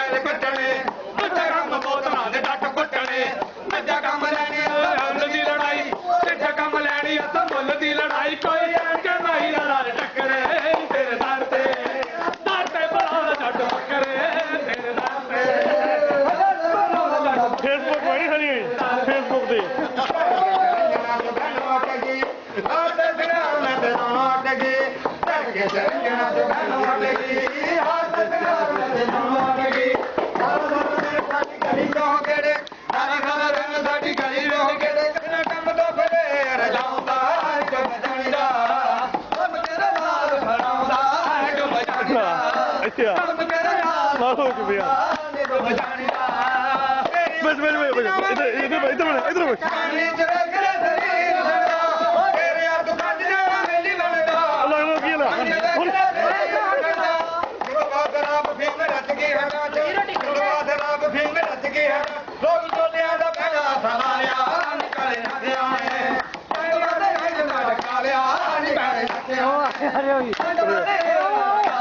ਪੈਰ ਕੱਟਣੇ ਦੂਜਾ ਕੰਮ ਬੋਤਲਾਂ ਦੇ ਟੱਟ ਕੁੱਟਣੇ ਤੀਜਾ ਕੰਮ ਲੈਣੀ ਹੱਲ ਦੀ ਲੜਾਈ ਤੀਜਾ ਕੰਮ ਲੈਣੀ ਅਸਾਂ ਮੁੱਲ ਦੀ ਲੜਾਈ ਕੋਈ ਐਂ ਕੇ ਨਹੀਂ ਲੜਾਈ ਟੱਕਰੇ ਤੇਰੇ ਦਰ ਤੇ ਦਰ ਤੇ ਬੜਾ ਜੱਟ ਮੱਕਰੇ ਤੇਰੇ ਦਰ ਤੇ ਫੇਸਬੁੱਕ ਵਾਲੀ ਹਰੀ ਫੇਸਬੁੱਕ ਤੇ ਆਟੇ ਬਿਨਾ ਨਾ ਬਿਨਾ ਆਟੇ ਕੇ ਤੇ ਕੇ ਚੰਗਣਾ ਤੇ ਬਿਨਾ ਆਟੇ ਅੱਛਾ ਮਾਰੋ ਕਿ ਬਿਆ ਬਸ ਬਸ ਬਸ ਇਧਰ ਇਧਰ ਇਧਰ ਇਧਰ ਬਸ ਲੋਕ ਜੋਲਿਆਂ ਦਾ ਪਹਿਲਾ ਸਹਾਰਿਆ ਨਿਕਲੇ ਨਾ ਆਏ ਤੇ ਉਹਦੇ ਨਾਲ ਕਾਲਿਆ ਨਿਕਲੇ ਨਾ ਆਏ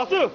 Batu.